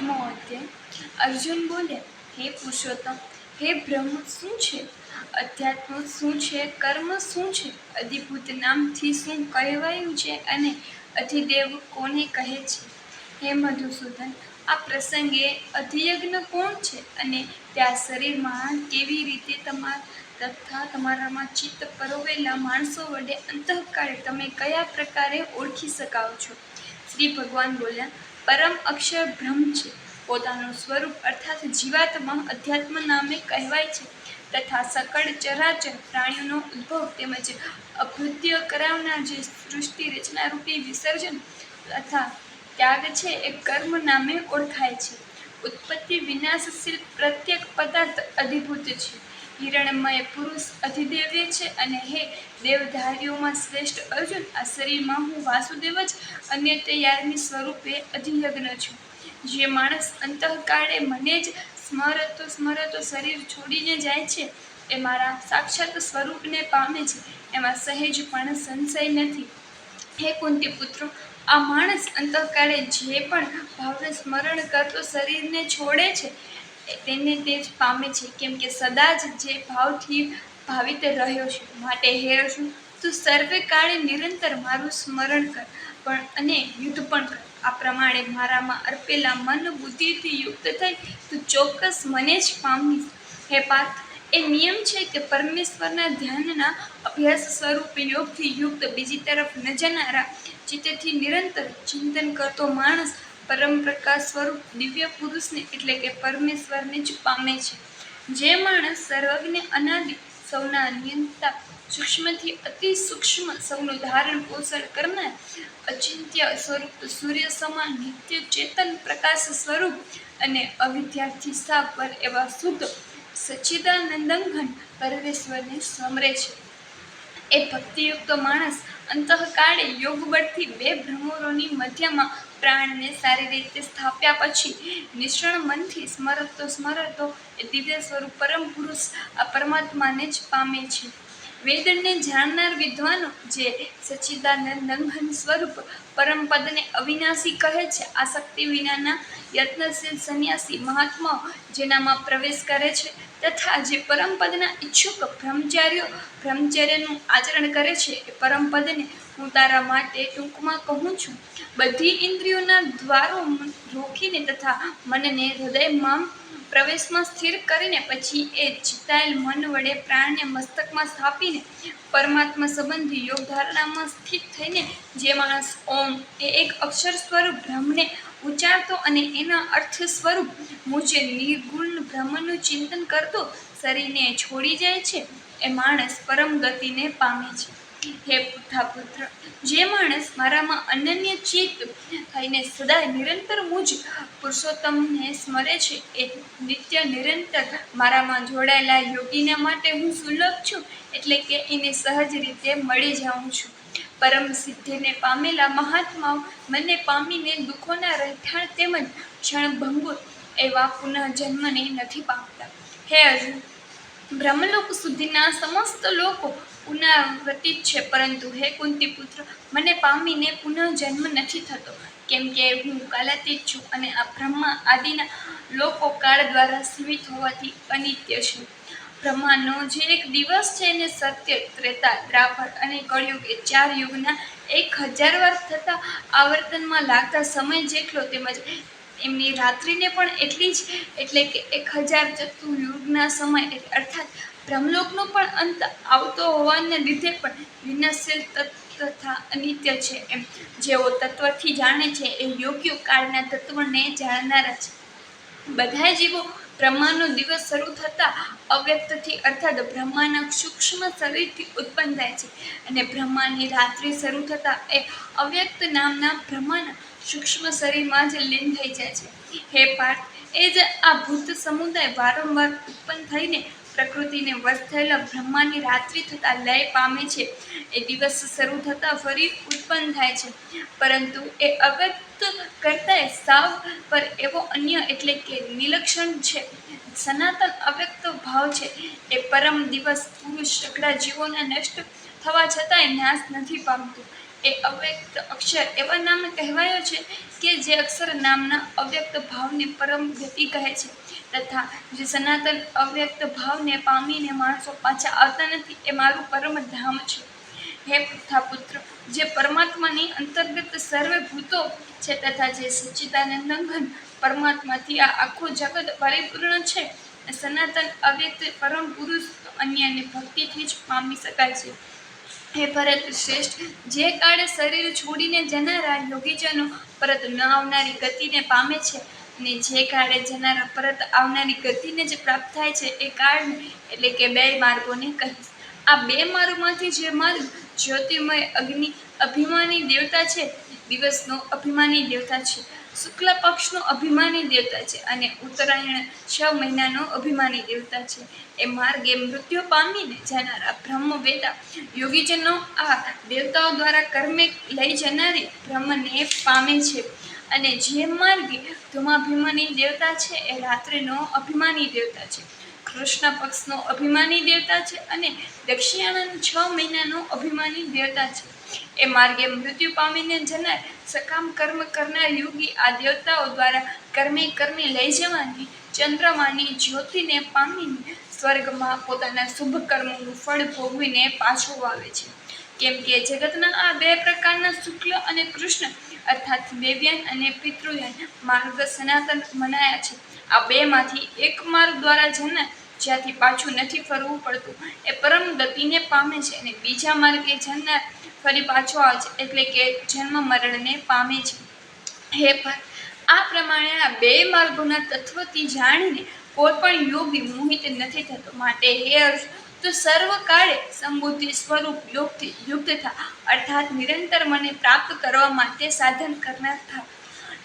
આઠમો અધ્યાય અર્જુન બોલ્યા હે પુરુષોત્તમ, હે બ્રહ્મ, શું છે? અધ્યાત્મ શું છે? કર્મ શું છે? અધિભૂત નામથી શું કહેવાયું છે? અને અધિદેવ કોને કહે છે? હે મધુસૂદન, આ પ્રસંગે અધિયજ્ઞ કોણ છે? અને ત્યાં શરીરમાં કેવી રીતે તમારા તથા તમારામાં ચિત્ત પરોવેલા માણસો વડે અંતઃકાળે તમે કયા પ્રકારે ઓળખી શકાવ છો? શ્રી ભગવાન બોલ્યા, પરમ અક્ષર બ્રહ્મ છે. પોતાનું સ્વરૂપ અર્થાત જીવાત્મા અધ્યાત્મ નામે કહેવાય છે. તથા સકળ, ચરાચર પ્રાણીઓનો ઉદ્ભવ તેમજ અભૃત્ય કરાવનાર જે સૃષ્ટિ રચના રૂપી વિસર્જન તથા ત્યાગ છે એ કર્મ નામે ઓળખાય છે. ઉત્પત્તિ વિનાશશીલ પ્રત્યેક પદાર્થ અધિભૂત છે. હિરણમય પુરુષ અધિદેવ્ય છે અને હે દેવધારીઓમાં શ્રેષ્ઠ અર્જુન, આ શરીરમાં હું વાસુદેવ જ અન્ય તૈયારની સ્વરૂપે અધિયજ્ઞ છું. જે માણસ અંતઃકાળે મને જ સ્મરતો સ્મરતો શરીર છોડીને જાય છે, એ મારા સાક્ષાત સ્વરૂપને પામે છે, એમાં સહેજ પણ સંશય નથી. હે કુંતી પુત્રો આ માણસ અંતઃકાળે જે પણ ભાવને સ્મરણ કરતો શરીરને છોડે છે તેને તે જ પામે છે. કેમ કે સદા જ જે ભાવથી ભાવિત રહ્યો છે, માટે હે અર્જુન તું સર્વે કાળે નિરંતર મારું સ્મરણ કર પણ અને યુદ્ધ પણ કર. આ પ્રમાણે મારામાં અર્પેલા મન બુદ્ધિથી યુક્ત થઈ, તું ચોક્કસ મને જ પામીશ. હે પાર્થ, એ નિયમ છે કે પરમેશ્વરના ધ્યાનના અભ્યાસ સ્વરૂપ યોગથી યુક્ત બીજી તરફ ન જનારા ચિત્તથી નિરંતર ચિંતન કરતો માણસ પરમ પ્રકાશ સ્વરૂપ દિવ્ય પુરુષને એટલે કે પરમેશ્વરને જ પામે છે. જે માણસ સર્વજ્ઞ અનાદિ સૌના નિયંતા સૂક્ષ્મથી અતિ સૂક્ષ્મ સૌનું ધારણ પોષણ કરનાર અચિંત્ય સ્વરૂપ સૂર્ય સમાન નિત્ય ચેતન પ્રકાશ સ્વરૂપ અને અવિદ્યાર્થી સ્થા પર એવા શુદ્ધ સચ્ચિદાનંદન પરમેશ્વરને સમરે છે. એ ભક્તિયુક્ત માણસ અંતઃકાળે યોગ બળથી બે ભ્રમરોની મધ્યમાં પ્રાણને સારી રીતે સ્થાપ્યા પછી નિષ્ણ મનથી સ્મરતો સ્મરતો એ દિવ્ય સ્વરૂપ પરમ પુરુષ આ પરમાત્માને જ પામે છે. વેદને જાણનાર વિદ્વાનો જે સચ્ચિદાનંદન સ્વરૂપ પરમપદને અવિનાશી કહે છે, આ શક્તિ વિનાના યત્નશીલ સંન્યાસી મહાત્માઓ જેનામાં પ્રવેશ કરે છે તથા જે પરમપદના ઈચ્છુક બ્રહ્મચારીઓ બ્રહ્મચર્યનું આચરણ કરે છે, એ પરમપદને હું તારા માટે ટૂંકમાં કહું છું. બધી ઇન્દ્રિયોના દ્વારો રોકીને તથા મનને હૃદયમાં પ્રવેશમાં સ્થિર કરીને પછી એ ચિતાયેલ મન વડે પ્રાણને મસ્તકમાં સ્થાપીને પરમાત્મા સંબંધી યોગ ધારણામાં સ્થિત થઈને જે માણસ ઓમ એ એક અક્ષર સ્વરૂપ બ્રહ્મને ઉચ્ચારતો અને એના અર્થ સ્વરૂપ મુજે નિર્ગુણ બ્રહ્મનું ચિંતન કરતો શરીરને છોડી જાય છે, એ માણસ પરમ ગતિને પામે છે. હે પુથા પુત્ર જે માણસ મારામાં અનન્ય ચિત્ત થઈને સદાય નિરંતર મુજ પુરુષોત્તમને સ્મરે છે, એ નિત્ય નિરંતર મારામાં જોડાયેલા યોગીના માટે હું સુલભ છું, એટલે કે એને સહજ રીતે મળી જાઉં છું. પરમ સિદ્ધિને પામેલા મહાત્માઓ મને પામીને દુઃખોના રહેઠાણ તેમજ ક્ષણભંગુર એવા પુનઃજન્મને નથી પામતા. હે અર્જુન, બ્રહ્મલોક સુધીના સમસ્ત લોકો પુનરાવર્તિત છે, પરંતુ હે કુંતી પુત્ર મને પામીને પુનઃજન્મ નથી થતો. કેમ કે હું કાલાતીત છું અને આ બ્રહ્મા આદિના લોકો કાળ દ્વારા સીમિત હોવાથી અનિત્ય છે. બ્રહ્માનો જે એક દિવસ છે એને સત્ય, ત્રેતા દ્રાપર અને કળયુગ એ ચાર યુગના એક હજાર વાર થતા આવર્તનમાં લાગતા સમય જેટલો તેમજ એમની રાત્રિને પણ એટલી જ, એટલે કે એક હજાર ચતુર્યુગના સમય અર્થાત બ્રહ્મલોકનો પણ અંત આવતો હોવાને લીધે પણ વિનાશીલ તથા અનિત્ય છે એમ. જેઓ તત્વથી જાણે છે એ યોગ્ય કાળના તત્વને જાણનારા છે. બધા જીવો બ્રહ્માનો દિવસ શરૂ થતાં અવ્યક્તથી અર્થાત બ્રહ્માના સૂક્ષ્મ શરીરથી ઉત્પન્ન થાય છે અને બ્રહ્માની રાત્રિ શરૂ થતાં એ અવ્યક્ત નામના બ્રહ્માના સૂક્ષ્મ શરીરમાં જ લીન થઈ જાય છે. હે પાર્થ, એ જ આ ભૂત સમુદાય વારંવાર ઉત્પન્ન થઈને પ્રકૃતિને વશ થયેલા બ્રહ્માની રાત્રિ થતાં લય પામે છે. એ દિવસ શરૂ થતાં ફરી ઉત્પન્ન થાય છે. પરંતુ એ અવ્યક્ત કરતાંય સાવ પર એવો અન્ય એટલે કે નિલક્ષણ છે. સનાતન અવ્યક્ત ભાવ છે. એ પરમ દિવસ પુરુષ સકળા જીવોને નષ્ટ થવા છતાંય નાશ નથી પામતું. એ અવ્યક્ત અક્ષર એવા નામે કહેવાયો છે કે જે અક્ષર નામના અવ્યક્ત ભાવને પરમ ગતિ કહે છે. તથા જે સનાતન અવ્યક્ત ભાવને પામીને માણસો પાછા આવતા નથી, એ મારું પરમ ધામ છે. હે તથા પુત્ર જે પરમાત્માની અંતર્ગત સર્વે ભૂતો છે તથા જે સચ્ચિદાનંદ ઘન પરમાત્માથી આ આખું જગત પરિપૂર્ણ છે સનાતન અવ્યક્ત પરમ પુરુષ અન્યને ભક્તિથી જ પામી શકાય છે. હે ભરત શ્રેષ્ઠ, જે કાળે શરીર છોડીને જનારા યોગીજનો પરત ન આવનારી ગતિને પામે છે અને જે કાળે જનારા પરત આવનારી ગતિને જે પ્રાપ્ત થાય છે એ કાળને એટલે કે બે માર્ગોને કહીશ. આ બે માર્ગોમાંથી જે માર્ગ જ્યોતિર્મય અગ્નિ અભિમાની દેવતા છે, દિવસનો અભિમાની દેવતા છે શુક્લ પક્ષનો અભિમાની દેવતા છે અને ઉત્તરાયણ છ મહિનાનો અભિમાની દેવતા છે. એ માર્ગે મૃત્યુ પામીને જનારા બ્રહ્મવેતા યોગીજનો આ દેવતાઓ દ્વારા કર્મે લઈ જનારી બ્રહ્મને પામે છે. અને જે માર્ગે ધુમાભિમાની દેવતા છે, એ રાત્રિનો અભિમાની દેવતા છે. કૃષ્ણ પક્ષનો અભિમાની દેવતા છે અને દક્ષિણાના છ મહિનાનો અભિમાની દેવતા છે. એ માર્ગે મૃત્યુ પામીને જનાર સકામ કર્મ કરનાર યોગી આ દેવતાઓ દ્વારા કર્મે કર્મે લઈ જવાની ચંદ્રમાની જ્યોતિને પામીને સ્વર્ગમાં પોતાના શુભ કર્મોનું ફળ ભોગવીને પાછો આવે છે. કેમ કે જગતના આ બે પ્રકારના શુક્લ અને કૃષ્ણ અર્થાત દેવ્યાન અને પિતૃયાન માર્ગ સનાતન મનાયા છે. આ બેમાંથી એક માર્ગ દ્વારા જનાર જ્યાંથી પાછું નથી ફરવું પડતું, એ પરમ ગતિને પામે છે અને બીજા માર્ગે જનાર ફરી પાછો આવે છે, એટલે કે જન્મ મરણને પામે છે. હે પર આ પ્રમાણે આ બે માર્ગોના તત્વથી જાણીને કોઈ પણ યોગી મોહિત નથી થતો. માટે હે અર્જુન, તો સર્વકાળે સંબુદ્ધિ સ્વરૂપ યોગથી યુક્ત થા. અર્થાત નિરંતર મને પ્રાપ્ત કરવા માટે સાધન કરનાર થા.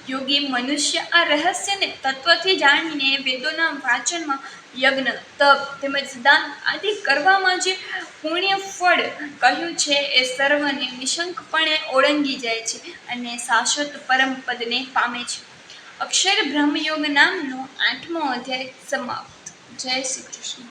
યોગી મનુષ્ય આ રહસ્યને તત્વથી જાણીને વેદોના વાંચનમાં યજ્ઞ, તપ તેમજ દાન આદિ કરવામાં જે પુણ્ય ફળ કહ્યું છે એ સર્વને નિશંકપણે ઓળંગી જાય છે અને શાશ્વત પરમ પદને પામે છે. અક્ષર બ્રહ્મયોગ નામનો આઠમો અધ્યાય સમાપ્ત. જય શ્રી કૃષ્ણ.